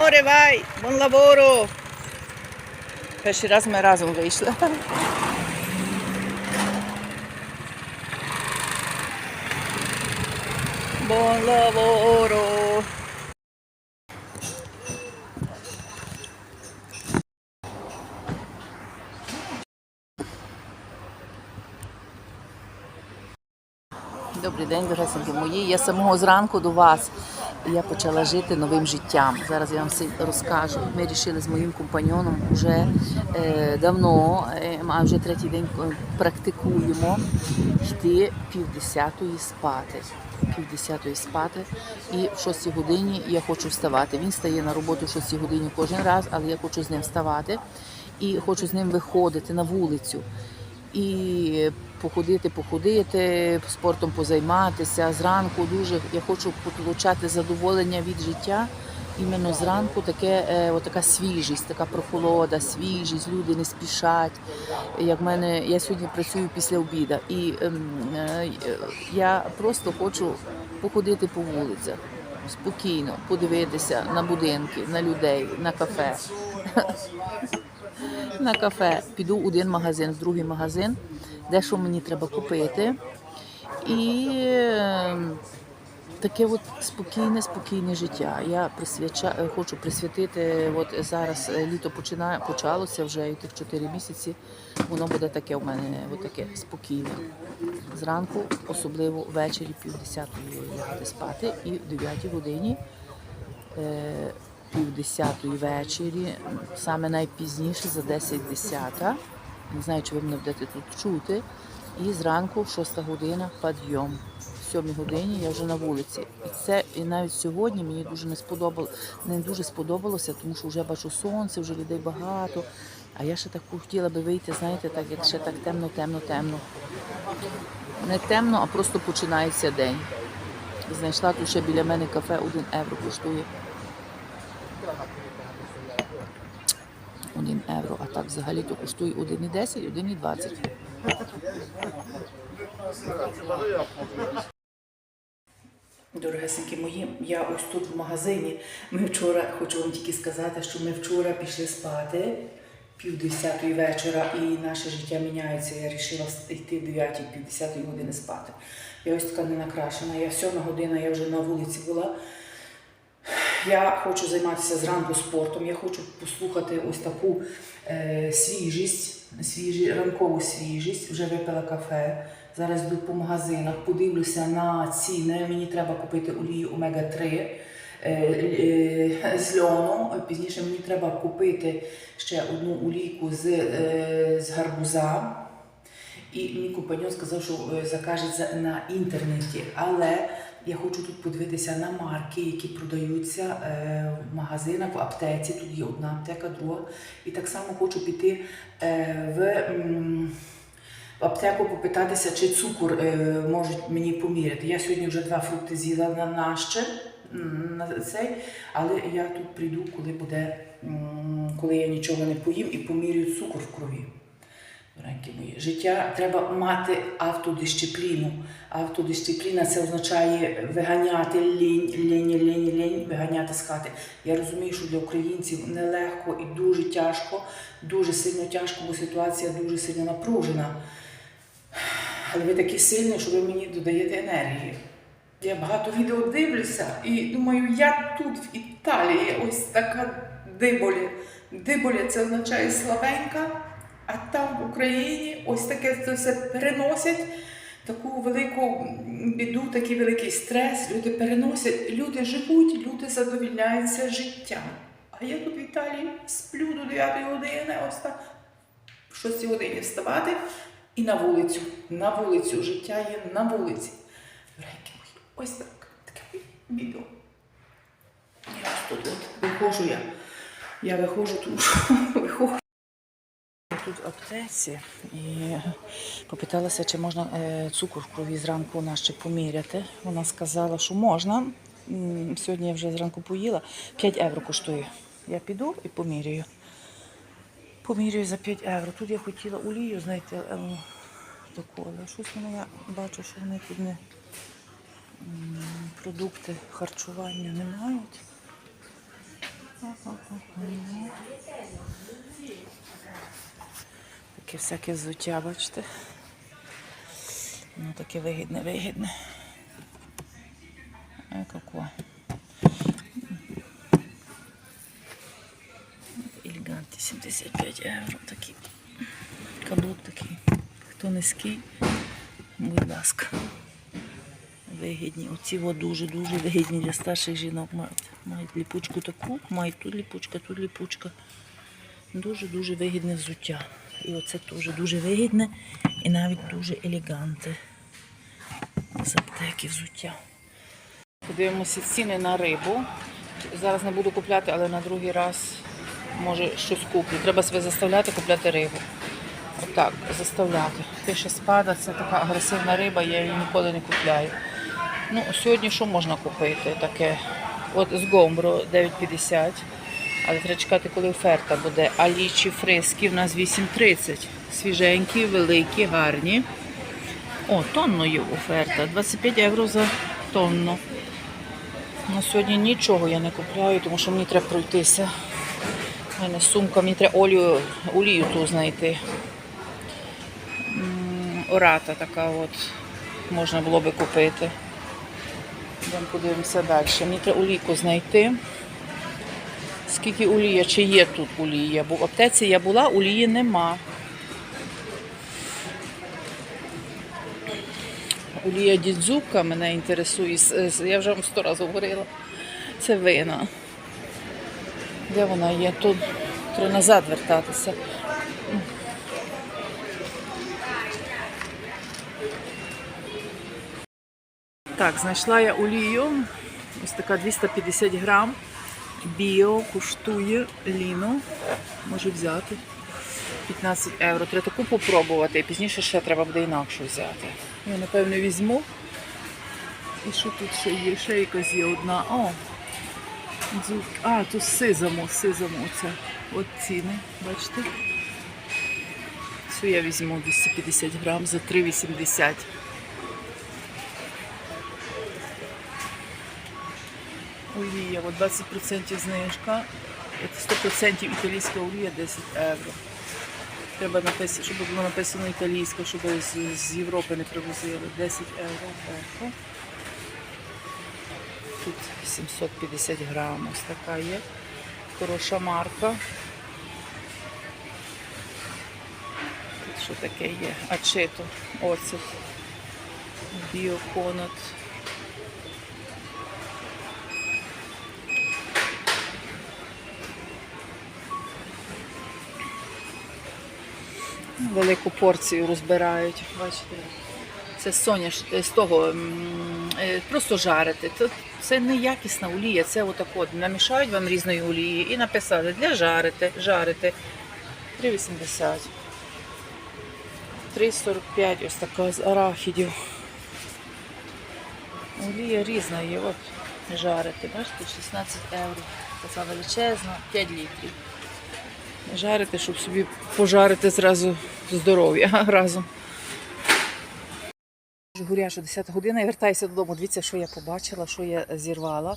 Amore, vai, buon lavoro. Перший раз ми разом вийшли. Buon lavoro. Добрий день, дорогесенькі мої. Я самого зранку до вас. Я почала жити новим життям. Зараз я вам все розкажу. Ми вирішили з моїм компаньоном вже е, давно, е, а вже третій день е, практикуємо йти півдесятої спати. Півдесятої спати. І в шостій годині я хочу вставати. Він стає на роботу в шостій годині кожен раз, але я хочу з ним вставати і хочу з ним виходити на вулицю і походити, походити, спортом позайматися. Зранку дуже я хочу получати задоволення від життя. Іменно зранку таке, е, от така свіжість, така прохолода, свіжість, люди не спішать. Як мене, я сьогодні працюю після обіду, і ем, е, я просто хочу походити по вулицях спокійно, подивитися на будинки, на людей, на кафе. На кафе піду в один магазин, в другий магазин, де що мені треба купити. І е, таке от спокійне, спокійне життя. Я присвяча, е, хочу присвятити, от зараз е, літо починає, почалося вже і тих 4 місяці. Воно буде таке у мене от таке спокійне. Зранку, особливо ввечері, пів десятої лягати спати, і в 9 годині. Е, пів десятої вечері, саме найпізніше за 10-10. Не знаю, чи ви мене будете тут чути. І зранку, 6 година, підйом. В 7 годині я вже на вулиці. І це і навіть сьогодні мені дуже не сподобало, не дуже сподобалося, тому що вже бачу сонце, вже людей багато. А я ще так хотіла би вийти, знаєте, так як ще так темно, темно, темно. Не темно, а просто починається день. Знайшла тут ще біля мене кафе 1 євро коштує. 1 євро, а так взагалі то коштує 1,10, 1,20. Дорогесенькі мої, я ось тут в магазині. Ми вчора, хочу вам тільки сказати, що ми вчора пішли спати пів десятої вечора, і наше життя міняється. Я вирішила йти в 9 пів десятої години спати. Я ось така не накрашена. Я сьома година, я вже на вулиці була. Я хочу займатися зранку спортом. Я хочу послухати ось таку е, свіжість, свіжі, ранкову свіжість. Вже випила кафе. Зараз йду по магазинах, подивлюся на ціни. Мені треба купити олію омега-3 е, е, з льону. Пізніше мені треба купити ще одну олійку з, е, з гарбуза. І мій компаньон сказав, що е, закаже на інтернеті. Але я хочу тут подивитися на марки, які продаються е, в магазинах, в аптеці. Тут є одна аптека, друга. І так само хочу піти е, в, аптеку попитатися, чи цукор е, можуть мені поміряти. Я сьогодні вже два фрукти з'їла на наще. На цей, але я тут прийду, коли буде, коли я нічого не поїм і помірюю цукор в крові. Доренькі мої, життя треба мати автодисципліну. Автодисципліна це означає виганяти лінь, лінь, лінь, лінь, виганяти з хати. Я розумію, що для українців нелегко і дуже тяжко, дуже сильно тяжко, бо ситуація дуже сильно напружена. Але ви такі сильні, що ви мені додаєте енергії. Я багато відео дивлюся і думаю, я тут в Італії ось така диболі. Диболі це означає слабенька, а там в Україні ось таке це все переносять. Таку велику біду, такий великий стрес. Люди переносять, люди живуть, люди задовільняються життям. А я тут в Італії сплю до 9 години, ось так в 6 годині вставати і на вулицю. На вулицю. Життя є на вулиці. Дорогенькі мої, ось так. Таке відео. Я тут виходжу я. Я виходжу, що виходжу. Тут в аптеці і попиталася, чи можна е, цукор в крові зранку у нас ще поміряти. Вона сказала, що можна. Сьогодні я вже зранку поїла. 5 євро коштує. Я піду і поміряю. Поміряю за 5 євро. Тут я хотіла олію знайти, е, таку, але щось я бачу, що вони тут не продукти харчування не мають. Таке всяке взуття, бачите? Ну таке вигідне, вигідне. Ай, какое. Елеганти 75 євро такі. Каблук такий. Хто низький, будь ласка. Вигідні. Оці дуже-дуже вигідні для старших жінок. Мають ліпучку таку, мають тут ліпучка, тут ліпучка. Дуже-дуже вигідне взуття. І оце теж дуже вигідне і навіть дуже елегантне. З аптеки взуття. Подивимося ціни на рибу. Зараз не буду купляти, але на другий раз може щось куплю. Треба себе заставляти купляти рибу. Отак, заставляти. Пише спада, це така агресивна риба, я її ніколи не купляю. Ну, сьогодні що можна купити таке? От з гомбро 9,50. Але треба чекати, коли оферта буде. А лічі фриски в нас 8,30. Свіженькі, великі, гарні. О, тонно є оферта. 25 євро за тонну. На сьогодні нічого я не купляю, тому що мені треба пройтися. У мене сумка, мені треба олію, олію ту знайти. Ората така от можна було би купити. Йдемо подивимося далі. Мені треба олійку знайти. Скільки олія, чи є тут олія? Бо в аптеці я була, олії нема. Олія дідзука мене інтересує. Я вже вам сто разів говорила. Це вина. Де вона є? Тут треба назад вертатися. Так, знайшла я олію. Ось така 250 грам. Біо коштує ліно. Можу взяти. 15 євро. Треба таку попробувати. І пізніше ще треба буде інакше взяти. Я напевно візьму. І що тут ще є? Ще якась є одна. О! А, тут сизамо, сизамо це. От ціни, бачите? Цю я візьму 250 грам за 3,80. Олія, от 20% знижка. 100% італійська олія 10 євро. Треба написати, щоб було написано італійська, щоб з, з Європи не привозили. 10 євро. Тут 750 грам. Ось така є. Хороша марка. Тут що таке є? Ачето. Оцет. Біоконат. Велику порцію розбирають. Бачите? Це соняш з того е, просто жарити. Це, не якісна олія, це отак от намішають вам різної олії і написали для жарити, жарити 3,80. 3,45 ось така з арахідів. Олія різна є, от жарити. Бачите, 16 євро. Така величезна, 5 літрів. Жарити, щоб собі пожарити зразу здоров'я разом. Гуряша 10 година, я вертаюся додому. Дивіться, що я побачила, що я зірвала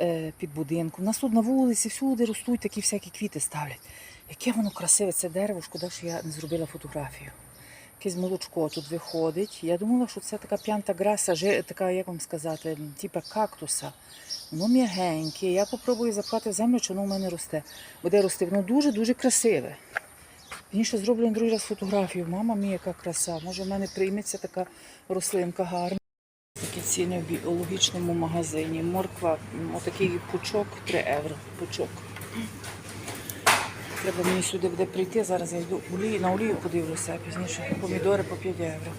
е, під будинком. Нас тут на вулиці всюди ростуть такі всякі квіти ставлять. Яке воно красиве, це дерево, шкода, що я не зробила фотографію. Якесь молочко тут виходить. Я думала, що це така п'янта граса, така, як вам сказати, типа кактуса. Воно м'ягеньке. Я попробую запхати в землю, чи воно в мене росте. Буде рости. Воно дуже-дуже красиве. Пізніше зроблю на другий раз фотографію. Мама мій, яка краса. Може, в мене прийметься така рослинка гарна. Такі ціни в біологічному магазині. Морква, отакий пучок 3 євро. Пучок. Треба мені сюди буде прийти. Зараз я йду олії, на олію подивлюся, а пізніше помідори по 5 євро.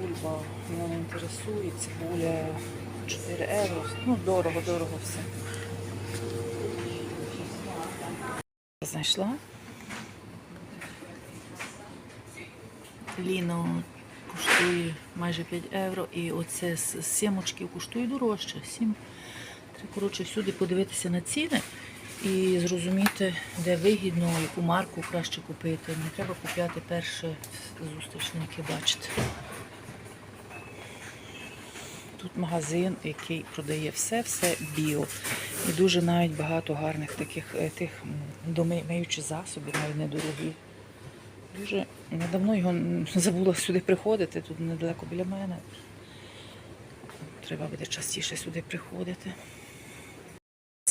Бульба мене не інтересує, цибуля 4 євро. Ну, дорого, дорого все. Знайшла. Ліно коштує майже 5 євро. І оце з сімочків коштує дорожче. 7. Треба коротше всюди подивитися на ціни і зрозуміти, де вигідно, яку марку краще купити. Не треба купляти перше зустрічники, бачите. Тут магазин, який продає все-все біо. І дуже навіть багато гарних таких е, тих домиючих засобів, навіть недорогі. Дуже недавно його забула сюди приходити, тут недалеко біля мене. Треба буде частіше сюди приходити.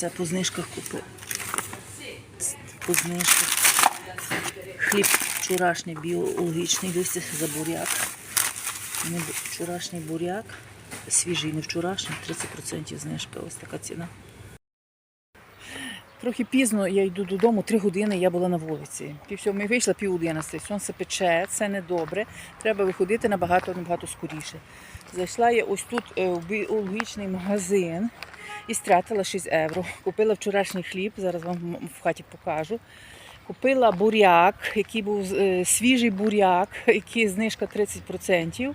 Це по знижках купив. По знижках. Хліб вчорашній біологічний, дивіться за буряк. Вчорашній буряк, свіжий, не вчорашній, 30% знижка. Ось така ціна. Трохи пізно я йду додому, три години я була на вулиці. Пів сьомої вийшла, пів одинадцяти. Сонце пече, це не добре. Треба виходити набагато набагато скоріше. Зайшла я ось тут е, в біологічний магазин і стратила 6 євро. Купила вчорашній хліб, зараз вам в хаті покажу. Купила буряк, який був е, свіжий буряк, який знижка 30%.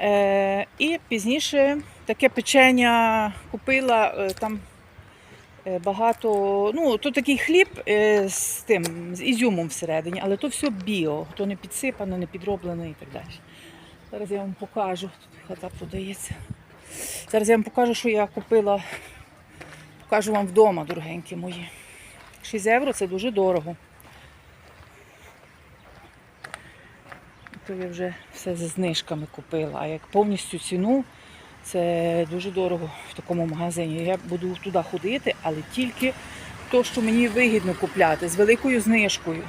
Е, і пізніше таке печення купила е, там е, багато. Ну, то такий хліб з тим, з ізюмом всередині, але то все біо, то не підсипано, не підроблено і так далі. Зараз я вам покажу. Тут хата продається. Зараз я вам покажу, що я купила. Покажу вам вдома, дорогенькі мої. 6 євро це дуже дорого. То я вже все зі знижками купила. А як повністю ціну, це дуже дорого в такому магазині. Я буду туди ходити, але тільки то, що мені вигідно купляти, з великою знижкою.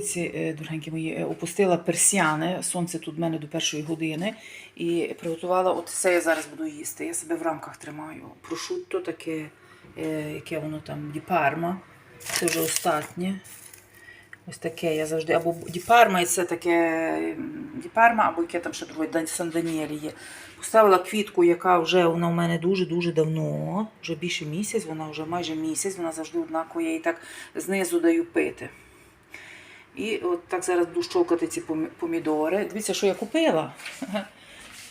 Вулиці, е, дорогенькі мої, е, опустила персіани. Сонце тут в мене до першої години. І приготувала, от це я зараз буду їсти. Я себе в рамках тримаю. Прошутто таке, е, яке воно там, діпарма. Це вже остатнє. Ось таке я завжди. Або діпарма, і це таке діпарма, або яке там ще друге Сан Даніелі є. Поставила квітку, яка вже вона у мене дуже-дуже давно, вже більше місяць, вона вже майже місяць, вона завжди однакова, я їй так знизу даю пити. І от так зараз буду щовкати ці помідори. Дивіться, що я купила.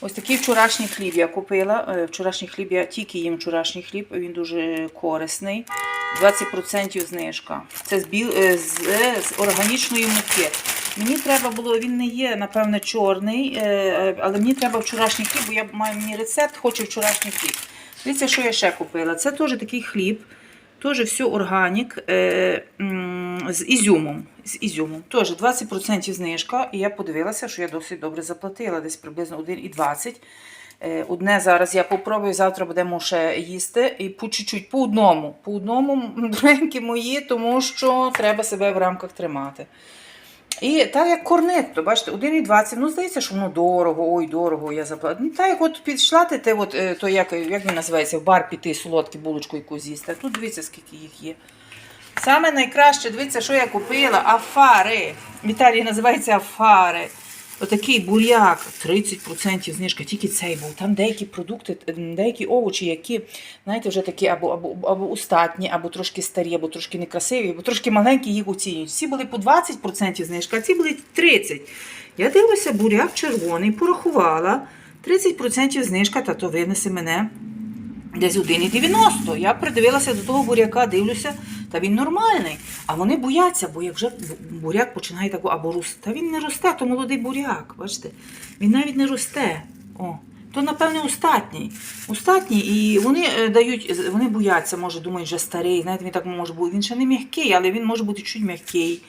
Ось такий вчорашній хліб я купила. Е, Вчорашній хліб я тільки їм вчорашній хліб, він дуже корисний. 20% знижка. Це з, біл... е, з, е, з органічної муки. Мені треба було, він не є, напевне, чорний, але мені треба вчорашній хліб, бо я маю мені рецепт, хочу вчорашній хліб. Дивіться, що я ще купила. Це теж такий хліб. Теж все органік з ізюмом. З ізюмом. Теж 20% знижка. І я подивилася, що я досить добре заплатила, десь приблизно 1,20. Е, Одне зараз я попробую, завтра будемо ще їсти. І по чуть-чуть, по одному. По одному, доренькі мої, тому що треба себе в рамках тримати. І так як корнетто, бачите, 1,20, ну здається, що воно дорого, ой, дорого, я заплатила. Ну, так як от пішла ти, ти от, е, то як, як він називається, в бар піти солодку булочку яку з'їсти. Тут дивіться, скільки їх є. Саме найкраще, дивіться, що я купила, афари. В Італії називається афари. Отакий буряк, 30% знижка, тільки цей був. Там деякі продукти, деякі овочі, які, знаєте, вже такі або, або, або устатні, або трошки старі, або трошки некрасиві, або трошки маленькі, їх оцінюють. Всі були по 20% знижка, а ці були 30%. Я дивлюся, буряк червоний, порахувала. 30% знижка, та то винесе мене десь 1,90. Я придивилася до того буряка, дивлюся, та він нормальний. А вони бояться, бо як вже буряк починає так або рости. Та він не росте, то молодий буряк. Бачите? Він навіть не росте. О. То, напевне, остатній. Остатній, і вони е, дають, вони бояться, може, думають, що старий. Знаєте, він так може бути. Він ще не м'який, але він може бути чуть м'який.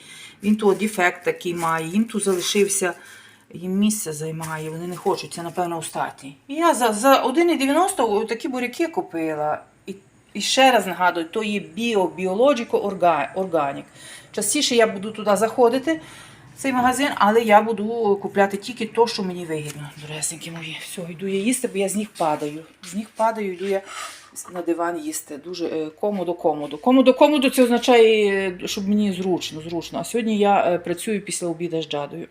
Він то дефект такий має, їм тут залишився, їм місце займає, вони не хочуть, це, напевно, остатній. І я за, за 1,90 такі буряки купила. І, і ще раз нагадую, то є біо, біологіко органік. Частіше я буду туди заходити, в цей магазин, але я буду купляти тільки то, що мені вигідно. Доресенькі мої. Все, йду я їсти, бо я з них падаю. З них падаю, йду я на диван їсти. Дуже е, комодо, комодо. Комодо, комодо це означає, е, щоб мені зручно, зручно. А сьогодні я е, працюю після обіду з джадою.